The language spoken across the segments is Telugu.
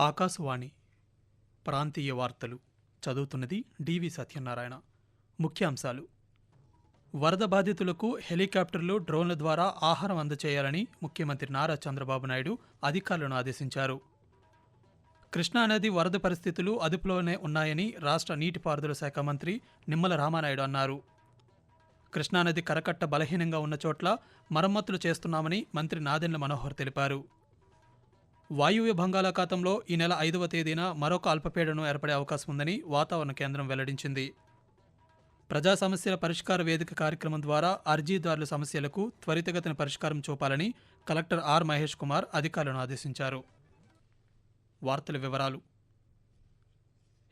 ఆకాశవాణి ప్రాంతీయ వార్తలు చదువుతున్నది డివి సత్యనారాయణ. ముఖ్యాంశాలు. వరద బాధితులకు హెలికాప్టర్లు డ్రోన్ల ద్వారా ఆహారం అందచేయాలని ముఖ్యమంత్రి నారా చంద్రబాబు నాయుడు అధికారులను ఆదేశించారు. కృష్ణానది వరద పరిస్థితులు అదుపులోనే ఉన్నాయని రాష్ట్ర నీటిపారుదల శాఖ మంత్రి నిమ్మల రామానాయుడు అన్నారు. కృష్ణానది కరకట్ట బలహీనంగా ఉన్న చోట్ల మరమ్మతులు చేస్తున్నామని మంత్రి నాదెండ్ల మనోహర్ తెలిపారు. వాయువ్య బంగాళాఖాతంలో ఈ నెల ఐదవ తేదీన మరొక అల్పపీడనం ఏర్పడే అవకాశం ఉందని వాతావరణ కేంద్రం వెల్లడించింది. ప్రజా సమస్యల పరిష్కార వేదిక కార్యక్రమం ద్వారా అర్జీదారుల సమస్యలకు త్వరితగతిన పరిష్కారం చూపాలని కలెక్టర్ ఆర్ మహేష్ కుమార్ అధికారులను ఆదేశించారు. వార్తల వివరాలు.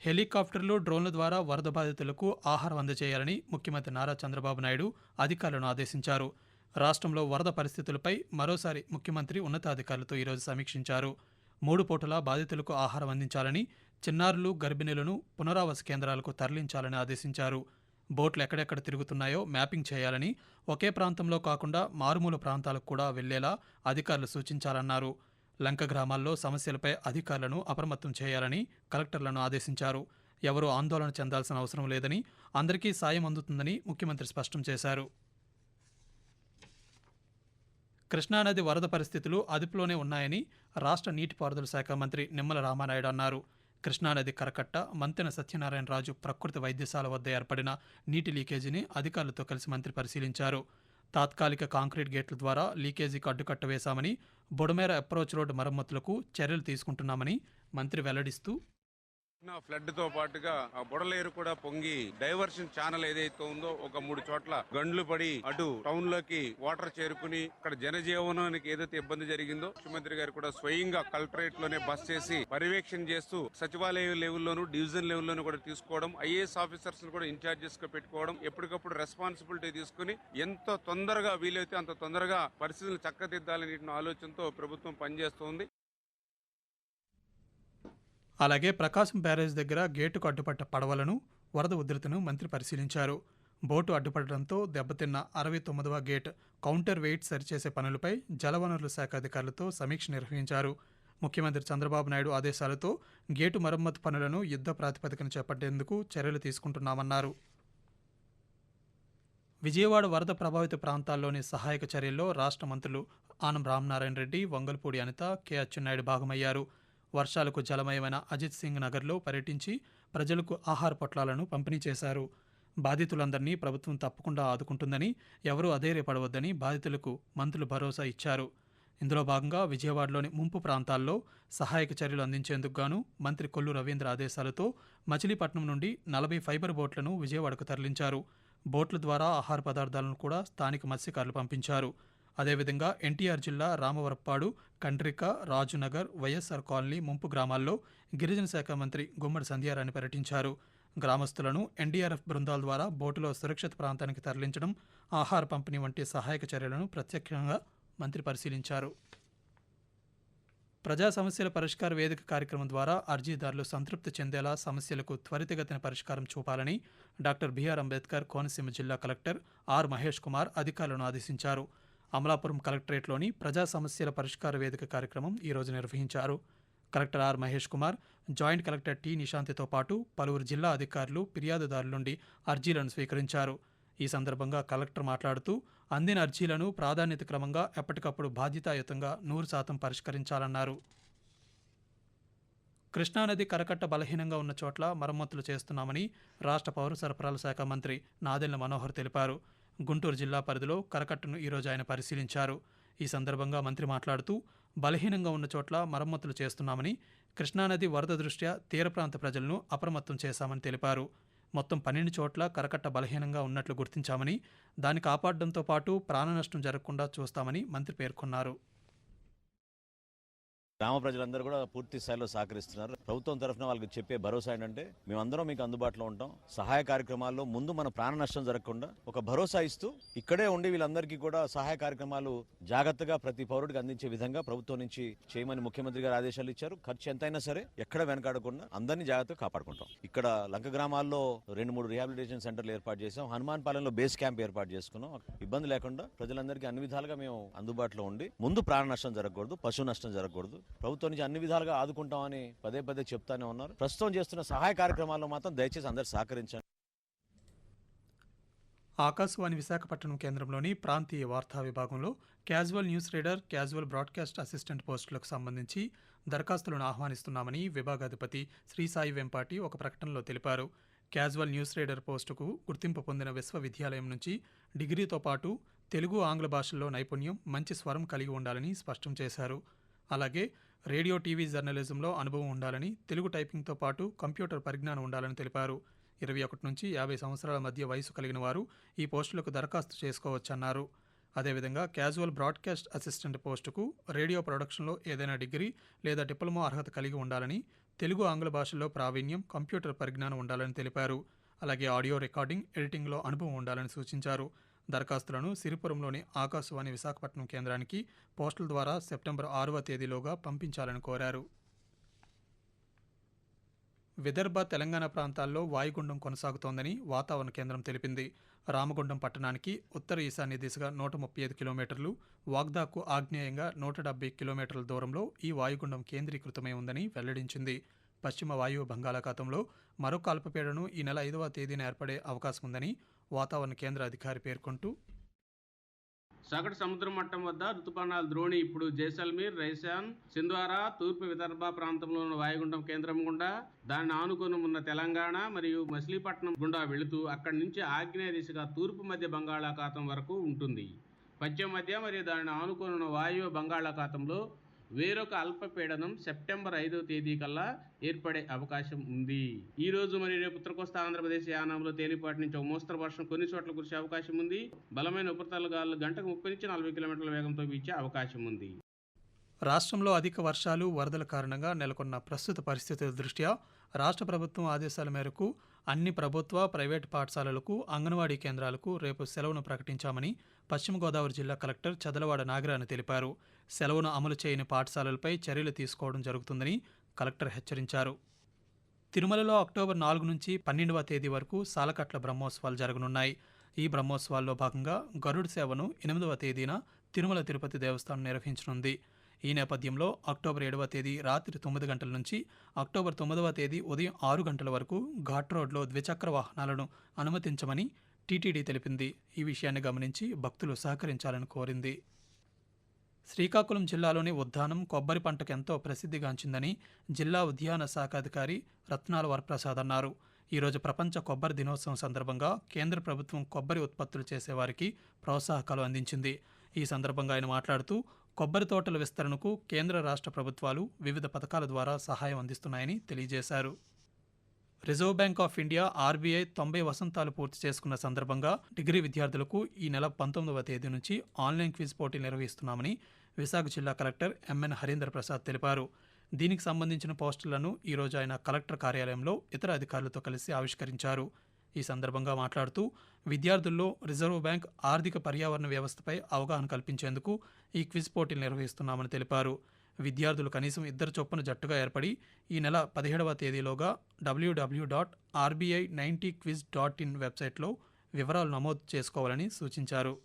హెలికాప్టర్లు డ్రోన్ల ద్వారా వరద బాధితులకు ఆహారం అందజేయాలని ముఖ్యమంత్రి నారా చంద్రబాబు నాయుడు అధికారులను ఆదేశించారు. రాష్ట్రంలో వరద పరిస్థితులపై మరోసారి ముఖ్యమంత్రి ఉన్నతాధికారులతో ఈరోజు సమీక్షించారు. మూడు పూటల బాధితులకు ఆహారం అందించాలని చిన్నారులు గర్భిణులను పునరావాస కేంద్రాలకు తరలించాలని ఆదేశించారు. బోట్లు ఎక్కడెక్కడ తిరుగుతున్నాయో మ్యాపింగ్ చేయాలని ఒకే ప్రాంతంలో కాకుండా మారుమూల ప్రాంతాలకు కూడా వెళ్ళేలా అధికారులు సూచించాలన్నారు. లంక గ్రామాల్లో సమస్యలపై అధికారులను అప్రమత్తం చేయాలని కలెక్టర్లను ఆదేశించారు. ఎవరూ ఆందోళన చెందాల్సిన అవసరం లేదని అందరికీ సాయం అందుతుందని ముఖ్యమంత్రి స్పష్టం చేశారు. కృష్ణానది వరద పరిస్థితులు అదుపులోనే ఉన్నాయని రాష్ట్ర నీటిపారుదల శాఖ మంత్రి నిమ్మల రామానాయుడు అన్నారు. కృష్ణానది కరకట్ట మంతెన సత్యనారాయణరాజు ప్రకృతి వైద్యశాల వద్ద ఏర్పడిన నీటి లీకేజీని అధికారులతో కలిసి మంత్రి పరిశీలించారు. తాత్కాలిక కాంక్రీట్ గేట్ల ద్వారా లీకేజీకి అడ్డుకట్ట వేశామని బుడమేర అప్రోచ్ రోడ్డు మరమ్మతులకు చర్యలు తీసుకుంటున్నామని మంత్రి వెల్లడిస్తూ ఫ్లడ్తో పాటుగా ఆ బుడలేరు కూడా పొంగి డైవర్షన్ ఛానల్ ఏదైతే ఉందో ఒక మూడు చోట్ల గండ్లు పడి అటు టౌన్లోకి వాటర్ చేరుకుని అక్కడ జనజీవనానికి ఏదైతే ఇబ్బంది జరిగిందో ముఖ్యమంత్రి గారు కూడా స్వయంగా కలెక్టరేట్లోనే బస్ చేసి పర్యవేక్షణ చేస్తూ సచివాలయ లెవెల్లోను డివిజన్ లెవెల్లోనూ కూడా తీసుకోవడం ఐఏఎస్ ఆఫీసర్స్ కూడా ఇన్ఛార్జెస్గా పెట్టుకోవడం ఎప్పటికప్పుడు రెస్పాన్సిబిలిటీ తీసుకుని ఎంత తొందరగా వీలైతే అంత తొందరగా పరిస్థితులు చక్కదిద్దాలనే ఆలోచనతో ప్రభుత్వం పనిచేస్తోంది. అలాగే ప్రకాశం బ్యారేజ్ దగ్గర గేటుకు అడ్డుపడ్డ పడవలను వరద ఉధృతిను మంత్రి పరిశీలించారు. బోటు అడ్డుపడడంతో దెబ్బతిన్న అరవై తొమ్మిదవ గేట్ కౌంటర్ వెయిట్ సరిచేసే పనులపై జలవనరుల శాఖ అధికారులతో సమీక్ష నిర్వహించారు. ముఖ్యమంత్రి చంద్రబాబు నాయుడు ఆదేశాలతో గేటు మరమ్మతు పనులను యుద్ధ ప్రాతిపదికన చేపట్టేందుకు చర్యలు తీసుకుంటున్నామన్నారు. విజయవాడ వరద ప్రభావిత ప్రాంతాల్లోని సహాయక చర్యల్లో రాష్ట్ర మంత్రులు ఆనం రామనారాయణ రెడ్డి వంగల్పూడి అనిత కె అచ్చెన్నాయుడు భాగమయ్యారు. వర్షాలకు జలమయమైన అజిత్ సింగ్ నగర్లో పర్యటించి ప్రజలకు ఆహార పొట్లాలను పంపిణీ చేశారు. బాధితులందరినీ ప్రభుత్వం తప్పకుండా ఆదుకుంటుందని ఎవరూ అధైర్యపడవద్దని బాధితులకు మంత్రులు భరోసా ఇచ్చారు. ఇందులో భాగంగా విజయవాడలోని ముంపు ప్రాంతాల్లో సహాయక చర్యలు అందించేందుకు గాను మంత్రి కొల్లు రవీంద్ర ఆదేశాలతో మచిలీపట్నం నుండి నలభై ఫైబర్ బోట్లను విజయవాడకు తరలించారు. బోట్ల ద్వారా ఆహార పదార్థాలను కూడా స్థానిక మత్స్యకారులు పంపించారు. అదేవిధంగా ఎన్టీఆర్ జిల్లా రామవరప్పాడు కండ్రిక రాజునగర్ వైఎస్ఆర్ కాలనీ ముంపు గ్రామాల్లో గిరిజన శాఖ మంత్రి గుమ్మడి సంధ్యారాణి పర్యటించారు. గ్రామస్తులను ఎన్డీఆర్ఎఫ్ బృందాల ద్వారా బోటులో సురక్షిత ప్రాంతానికి తరలించడం ఆహార పంపిణీ వంటి సహాయక చర్యలను ప్రత్యక్షంగా మంత్రి పరిశీలించారు. ప్రజా సమస్యల పరిష్కార వేదిక కార్యక్రమం ద్వారా అర్జీదారులు సంతృప్తి చెందేలా సమస్యలకు త్వరితగతిన పరిష్కారం చూపాలని డాక్టర్ బిఆర్ అంబేద్కర్ కోనసీమ జిల్లా కలెక్టర్ ఆర్ మహేష్ కుమార్ అధికారులను ఆదేశించారు. అమలాపురం కలెక్టరేట్లోని ప్రజా సమస్యల పరిష్కార వేదిక కార్యక్రమం ఈరోజు నిర్వహించారు. Collector R Mahesh Kumar joint collector T నిశాంతితో పాటు పలువురు జిల్లా అధికారులు ఫిర్యాదుదారుల నుండి అర్జీలను స్వీకరించారు. ఈ సందర్భంగా కలెక్టర్ మాట్లాడుతూ అందిన అర్జీలను ప్రాధాన్యత క్రమంగా ఎప్పటికప్పుడు బాధ్యతాయుతంగా నూరు శాతం పరిష్కరించాలన్నారు. కృష్ణానది కరకట్ట బలహీనంగా ఉన్న చోట్ల మరమ్మతులు చేస్తున్నామని రాష్ట్ర పౌర సరఫరాల శాఖ మంత్రి నాదెళ్ళ మనోహర్ తెలిపారు. గుంటూరు జిల్లా పరిధిలో కరకట్టను ఈరోజు ఆయన పరిశీలించారు. ఈ సందర్భంగా మంత్రి మాట్లాడుతూ బలహీనంగా ఉన్న చోట్ల మరమ్మతులు చేస్తున్నామని కృష్ణానది వరద దృష్ట్యా తీర ప్రాంత ప్రజలను అప్రమత్తం చేశామని తెలిపారు. మొత్తం పన్నెండు చోట్ల కరకట్ట బలహీనంగా ఉన్నట్లు గుర్తించామని దాన్ని కాపాడడంతో పాటు ప్రాణ నష్టం జరగకుండా చూస్తామని మంత్రి పేర్కొన్నారు. గ్రామ ప్రజలందరూ కూడా పూర్తి స్థాయిలో సహకరిస్తున్నారు. ప్రభుత్వం తరఫున వాళ్ళకి చెప్పే భరోసా ఏంటంటే మేమందరం మీకు అందుబాటులో ఉంటాం. సహాయ కార్యక్రమాల్లో ముందు మన ప్రాణ నష్టం జరగకుండా ఒక భరోసా ఇస్తూ ఇక్కడే ఉండి వీళ్ళందరికీ కూడా సహాయ కార్యక్రమాలు జాగ్రత్తగా ప్రతి పౌరుడికి అందించే విధంగా ప్రభుత్వం నుంచి చేయమని ముఖ్యమంత్రి గారు ఆదేశాలు ఇచ్చారు. ఖర్చు ఎంతైనా సరే ఎక్కడ వెనకాడకుండా అందరినీ జాగ్రత్తగా కాపాడుకుంటాం. ఇక్కడ లంక గ్రామాల్లో రెండు మూడు రిహాబిలిటేషన్ సెంటర్లు ఏర్పాటు చేసాం హనుమాన్ పాలెంలో బేస్ క్యాంప్ ఏర్పాటు చేసుకున్నాం. ఇబ్బంది లేకుండా ప్రజలందరికీ అన్ని విధాలుగా మేము అందుబాటులో ఉండి ముందు ప్రాణ నష్టం జరగకూడదు పశు నష్టం జరగకూడదు. ప్రభుత్వం నుంచి అన్ని విధాలుగా ఆదుకుంటామని పదే పదే చెప్తానే ఉన్నారు. ప్రస్తుతం చేస్తున్న సహాయ కార్యక్రమాల్లో మాత్రం దయచేసి అందరు సహకరించండి. ఆకాశవాణి విశాఖపట్నం కేంద్రంలోని ప్రాంతీయ వార్తా విభాగంలో casual news reader casual broadcast assistant పోస్టులకు సంబంధించి దరఖాస్తులను ఆహ్వానిస్తున్నామని విభాగాధిపతి శ్రీ సాయి వెంపాటి ఒక ప్రకటనలో తెలిపారు. క్యాజువల్ న్యూస్ రీడర్ పోస్టుకు గుర్తింపు పొందిన విశ్వవిద్యాలయం నుంచి డిగ్రీతో పాటు తెలుగు ఆంగ్ల భాషల్లో నైపుణ్యం మంచి స్వరం కలిగి ఉండాలని స్పష్టం చేశారు. అలాగే రేడియో టీవీ జర్నలిజంలో అనుభవం ఉండాలని తెలుగు టైపింగ్తో పాటు కంప్యూటర్ పరిజ్ఞానం ఉండాలని తెలిపారు. ఇరవై ఒకటి నుంచి యాభై సంవత్సరాల మధ్య వయసు కలిగిన వారు ఈ పోస్టులకు దరఖాస్తు చేసుకోవచ్చన్నారు. అదేవిధంగా క్యాజువల్ బ్రాడ్కాస్ట్ అసిస్టెంట్ పోస్టుకు రేడియో ప్రొడక్షన్లో ఏదైనా డిగ్రీ లేదా డిప్లొమా అర్హత కలిగి ఉండాలని తెలుగు ఆంగ్ల భాషల్లో ప్రావీణ్యం కంప్యూటర్ పరిజ్ఞానం ఉండాలని తెలిపారు. అలాగే ఆడియో రికార్డింగ్ ఎడిటింగ్లో అనుభవం ఉండాలని సూచించారు. దరఖాస్తులను సిరిపురంలోని ఆకాశవాణి విశాఖపట్నం కేంద్రానికి పోస్టల్ ద్వారా సెప్టెంబర్ ఆరవ తేదీలోగా పంపించాలని కోరారు. విదర్భ తెలంగాణ ప్రాంతాల్లో వాయుగుండం కొనసాగుతోందని వాతావరణ కేంద్రం తెలిపింది. రామగుండం పట్టణానికి ఉత్తర ఈశాన్య దిశగా నూట ముప్పై ఐదు కిలోమీటర్లు వాగ్దాకు ఆగ్నేయంగా నూట డెబ్బై కిలోమీటర్ల దూరంలో ఈ వాయుగుండం కేంద్రీకృతమై ఉందని వెల్లడించింది. పశ్చిమ వాయువు బంగాళాఖాతంలో మరొక అల్పపీడనం ఈ నెల ఐదవ తేదీన ఏర్పడే అవకాశం ఉందని వాతావరణ కేంద్ర అధికారి పేర్కొంటూ సగటు సముద్ర మట్టం వద్ద ఋతుపవనాల ద్రోణి ఇప్పుడు జైసల్మీర్ రైసాన్ సింధ్వారా తూర్పు విదర్భ ప్రాంతంలో ఉన్న వాయుగుండం కేంద్రం గుండా దానిని ఆనుకుని ఉన్న తెలంగాణ మరియు మచిలీపట్నం గుండా వెళుతూ అక్కడి నుంచి ఆగ్నేయ దిశగా తూర్పు మధ్య బంగాళాఖాతం వరకు ఉంటుంది. పశ్చిమ మధ్య మరియు దానిని ఆనుకొని ఉన్న వాయువ్య బంగాళాఖాతంలో వేరొక అల్పపీడనం సెప్టెంబర్ ఐదవ తేదీ కల్లా ఏర్పడే అవకాశం ఉంది. ఈ రోజు మరి రేపు ఉత్తరకోస్తా ఆంధ్రప్రదేశ్ యానంలో తేలిపాటి నుంచి ఒక మోస్తరు వర్షం కొన్ని చోట్ల కురిసే అవకాశం ఉంది. బలమైన ఉపరితల గాలులు గంటకు ముప్పై నుంచి నలభై కిలోమీటర్ల వేగంతో వీచే అవకాశం ఉంది. రాష్ట్రంలో అధిక వర్షాలు వరదల కారణంగా నెలకొన్న ప్రస్తుత పరిస్థితుల దృష్ట్యా రాష్ట్ర ప్రభుత్వం ఆదేశాల మేరకు అన్ని ప్రభుత్వ ప్రైవేటు పాఠశాలలకు అంగన్వాడీ కేంద్రాలకు రేపు సెలవును ప్రకటించామని పశ్చిమ గోదావరి జిల్లా కలెక్టర్ చదలవాడ నాగరాని తెలిపారు. సెలవును అమలు చేయని పాఠశాలలపై చర్యలు తీసుకోవడం జరుగుతుందని కలెక్టర్ హెచ్చరించారు. తిరుమలలో అక్టోబర్ నాలుగు నుంచి పన్నెండవ తేదీ వరకు సాలకట్ల బ్రహ్మోత్సవాలు జరగనున్నాయి. ఈ బ్రహ్మోత్సవాల్లో భాగంగా గరుడు సేవను ఎనిమిదవ తేదీన తిరుమల తిరుపతి దేవస్థానం నిర్వహించనుంది. ఈ నేపథ్యంలో అక్టోబర్ ఏడవ తేదీ రాత్రి తొమ్మిది గంటల నుంచి అక్టోబర్ తొమ్మిదవ తేదీ ఉదయం ఆరు గంటల వరకు ఘాట్ రోడ్లో ద్విచక్ర వాహనాలను అనుమతించమని టీటీడీ తెలిపింది. ఈ విషయాన్ని గమనించి భక్తులు సహకరించాలని కోరింది. శ్రీకాకుళం జిల్లాలోని ఉద్దానం కొబ్బరి పంటకు ఎంతో ప్రసిద్ధిగాంచిందని జిల్లా ఉద్యాన శాఖ అధికారి రత్నాల వరప్రసాద్ అన్నారు. ఈరోజు ప్రపంచ కొబ్బరి దినోత్సవం సందర్భంగా కేంద్ర ప్రభుత్వం కొబ్బరి ఉత్పత్తులు చేసేవారికి ప్రోత్సాహకాలు అందించింది. ఈ సందర్భంగా ఆయన మాట్లాడుతూ కొబ్బరి తోటల విస్తరణకు కేంద్ర రాష్ట్ర ప్రభుత్వాలు వివిధ పథకాల ద్వారా సహాయం అందిస్తున్నాయని తెలియజేశారు. Reserve Bank of India RBI తొంభై వసంతాలు పూర్తి చేసుకున్న సందర్భంగా డిగ్రీ విద్యార్థులకు ఈ నెల పంతొమ్మిదవ తేదీ నుంచి ఆన్లైన్ క్విజ్ పోటీ నిర్వహిస్తున్నామని విశాఖ జిల్లా కలెక్టర్ ఎంఎన్ హరీంద్ర ప్రసాద్ తెలిపారు. దీనికి సంబంధించిన పోస్టులను ఈరోజు ఆయన కలెక్టర్ కార్యాలయంలో ఇతర అధికారులతో కలిసి ఆవిష్కరించారు. ఈ సందర్భంగా మాట్లాడుతూ విద్యార్థుల్లో రిజర్వ్ బ్యాంక్ ఆర్థిక పర్యావరణ వ్యవస్థపై అవగాహన కల్పించేందుకు ఈ క్విజ్ పోటీలు నిర్వహిస్తున్నామని తెలిపారు. విద్యార్థులు కనీసం ఇద్దరు చొప్పున జట్టుగా ఏర్పడి ఈ నెల పదిహేడవ తేదీలోగా WW dot RBI ninety quiz dot in వెబ్సైట్లో వివరాలు నమోదు చేసుకోవాలని సూచించారు.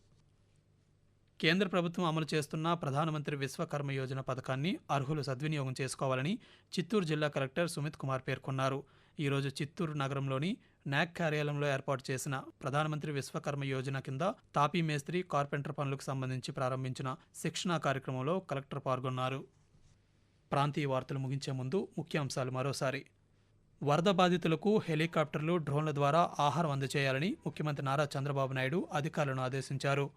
కేంద్ర ప్రభుత్వం అమలు చేస్తున్న ప్రధానమంత్రి విశ్వకర్మ యోజన పథకాన్ని అర్హులు సద్వినియోగం చేసుకోవాలని చిత్తూరు జిల్లా కలెక్టర్ సుమిత్ కుమార్ పేర్కొన్నారు. ఈరోజు చిత్తూరు నగరంలోని నాక్ కార్యాలయంలో ఏర్పాటు చేసిన ప్రధానమంత్రి విశ్వకర్మ యోజన కింద తాపీ మేస్త్రి కార్పెంటర్ పనులకు సంబంధించి ప్రారంభించిన శిక్షణా కార్యక్రమంలో కలెక్టర్ పాల్గొన్నారు. ప్రాంతీయ వార్తలు ముగించే ముందు ముఖ్యాంశాలు మరోసారి. వరద బాధితులకు హెలికాప్టర్లు డ్రోన్ల ద్వారా ఆహారం అందజేయాలని ముఖ్యమంత్రి నారా చంద్రబాబు నాయుడు అధికారులను ఆదేశించారు.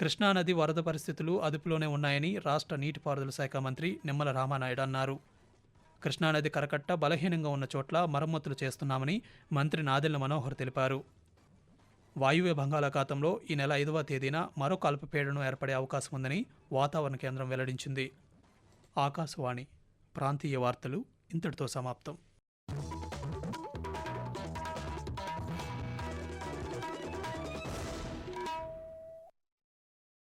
కృష్ణానది వరద పరిస్థితులు అదుపులోనే ఉన్నాయని రాష్ట్ర నీటిపారుదల శాఖ మంత్రి నిమ్మల రామానాయుడు అన్నారు. కృష్ణానది కరకట్ట బలహీనంగా ఉన్న చోట్ల మరమ్మతులు చేస్తున్నామని మంత్రి నాదెళ్ళ మనోహర్ తెలిపారు. వాయువ్య బంగాళాఖాతంలో ఈ నెల ఐదవ తేదీన మరొక అల్పపీడనం ఏర్పడే అవకాశం ఉందని వాతావరణ కేంద్రం వెల్లడించింది. ఆకాశవాణి ప్రాంతీయ వార్తలు ఇంతటితో సమాప్తం.